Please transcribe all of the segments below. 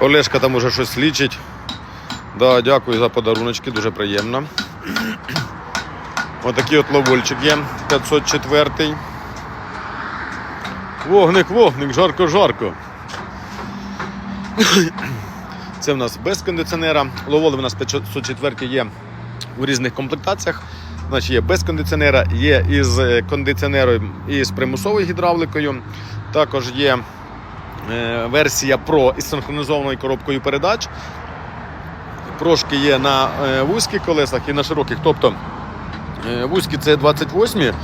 Олешка там уже щось лічить. Да, дякую за подаруночки, дуже приємно. Отакий от ловольчик є 504. Вогник, вогник, жарко, жарко. Це в нас без кондиціонера. Ловоли в нас 504 є у різних комплектаціях. Значить, є без кондиціонера, є із е, кондиціонером і з примусовою гідравликою. Також є версія Pro із синхронізованою коробкою передач. Прошки є на е, вузьких колесах і на широких. Тобто е, вузькі це 28,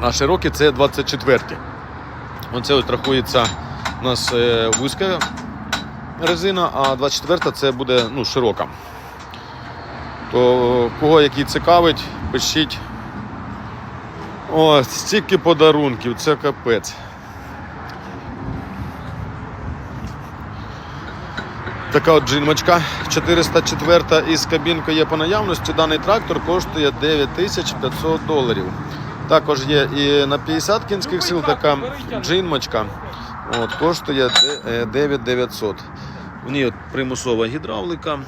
а широкі це 24. Оце ось рахується у нас е, вузька резина, а 24 це буде ну, широка. То кого який цікавить, пишіть. О, стільки подарунків, це капець. Така от джинмочка 404 із кабінкою є по наявності. Даний трактор коштує 9500 доларів. Також є і на 50 кінських сил така джинмочка. От, коштує е, 9900. В ній от примусова гідравлика.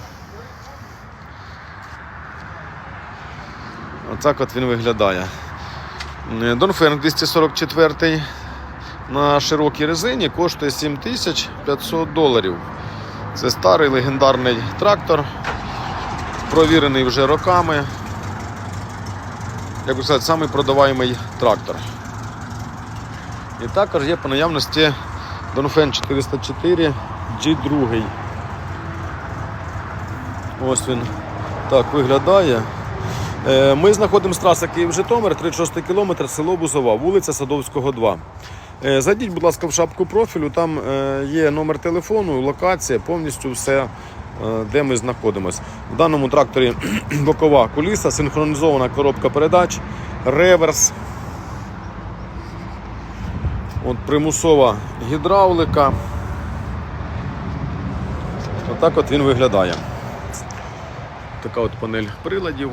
Отак от він виглядає. Е, Донфенг 244 на широкій резині коштує 7500 доларів. Це старий легендарний трактор, провірений вже роками. Як би сказати, самий продаваємий трактор. І також є по наявності Донфен 404 G2. Ось він так виглядає. Е, Ми знаходимося з траси Київ-Житомир, 36 кілометр, село Бузова, вулиця Садовського, 2. Е, Зайдіть, будь ласка, в шапку профілю, там е, є номер телефону, локація, повністю все, е, де ми знаходимося. В даному тракторі бокова куліса, синхронізована коробка передач, реверс. От примусова гідравлика. Отак от він виглядає. Така от панель приладів.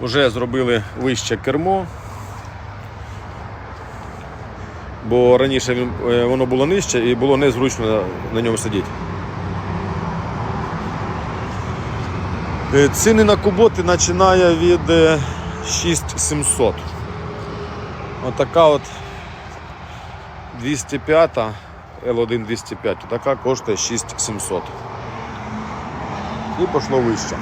Уже зробили вище кермо. Бо раніше е, воно було нижче і було незручно на- ньому сидіти. Е, Ціни на куботи починає від е, 6700. Отака от 205 L1 205. Така коштує 6700. І пішло вище.